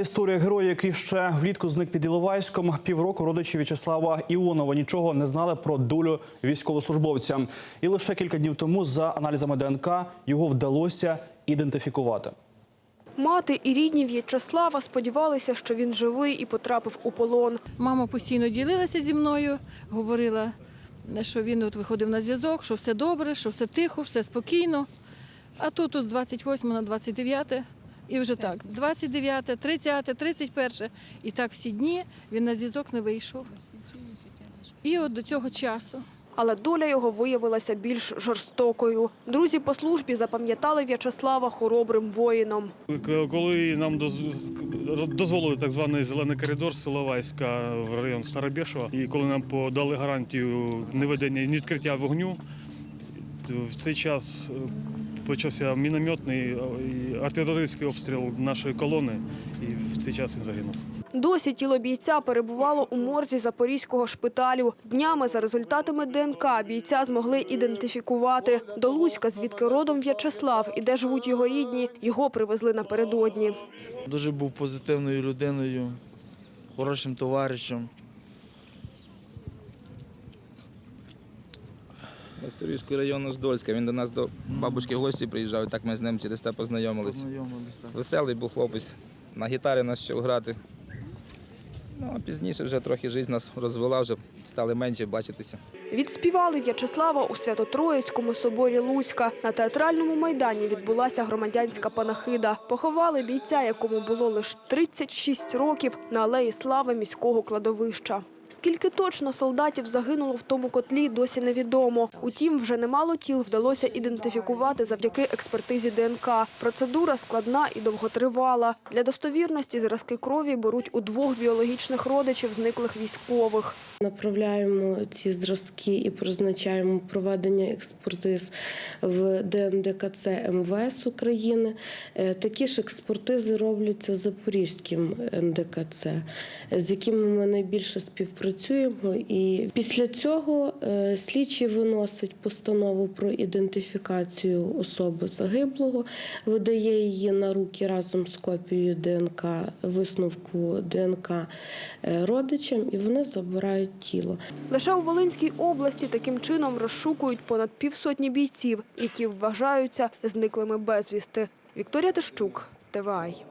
Історія героя, який ще влітку зник під Іловайськом. Півроку родичі В'ячеслава Іонова нічого не знали про долю військовослужбовця. І лише кілька днів тому, за аналізами ДНК, його вдалося ідентифікувати. Мати і рідні В'ячеслава сподівалися, що він живий і потрапив у полон. Мама постійно ділилася зі мною, говорила, що він от виходив на зв'язок, що все добре, що все тихо, все спокійно. А тут от з 28 на 29 і вже так, 29, 30, 31. І так всі дні він на зв'язок не вийшов. І от до цього часу. Але доля його виявилася більш жорстокою. Друзі по службі запам'ятали В'ячеслава хоробрим воїном. Коли нам доз- дозволили так званий зелений коридор з Силовайська в район Старобєшова, і коли нам подали гарантію неведення відкриття вогню, то в цей час е, почався мінометний е, і артилерійський обстріл нашої колони, і в цей час він загинув. Досі тіло бійця перебувало у морзі Запорізького шпиталю. Днями за результатами ДНК бійця змогли ідентифікувати. До Луцька, звідки родом В'ячеслав і де живуть його рідні, його привезли напередодні. Дуже був позитивною людиною, хорошим товаришем. З Турівського району з Дольська. Він до нас до бабушки в гості приїжджав, і так ми з ним через те познайомились. Познайомились так. Веселий був хлопець, на гітарі нас вчив грати. Ну, а пізніше вже трохи життя нас розвела, вже стали менше бачитися. Відспівали В'ячеслава у Свято-Троїцькому соборі Луцька. На театральному майдані відбулася громадянська панахида. Поховали бійця, якому було лише 36 років, на алеї слави міського кладовища. Скільки точно солдатів загинуло в тому котлі, досі невідомо. Утім, вже немало тіл вдалося ідентифікувати завдяки експертизі ДНК. Процедура складна і довготривала. Для достовірності зразки крові беруть у двох біологічних родичів зниклих військових. Направляємо ці зразки і призначаємо проведення експертиз в ДНДКЦ МВС України. Е, Такі ж експертизи робляться Запорізьким НДКЦ, з якими ми найбільше співпрацюємо. І після цього е, слідчий виносить постанову про ідентифікацію особи загиблого, видає її на руки разом з копією ДНК, висновку ДНК е, родичам, і вони забирають тіло. Лише у Волинській області таким чином розшукують понад півсотні бійців, які вважаються зниклими безвісти. Вікторія Тищук, ТВАЙ.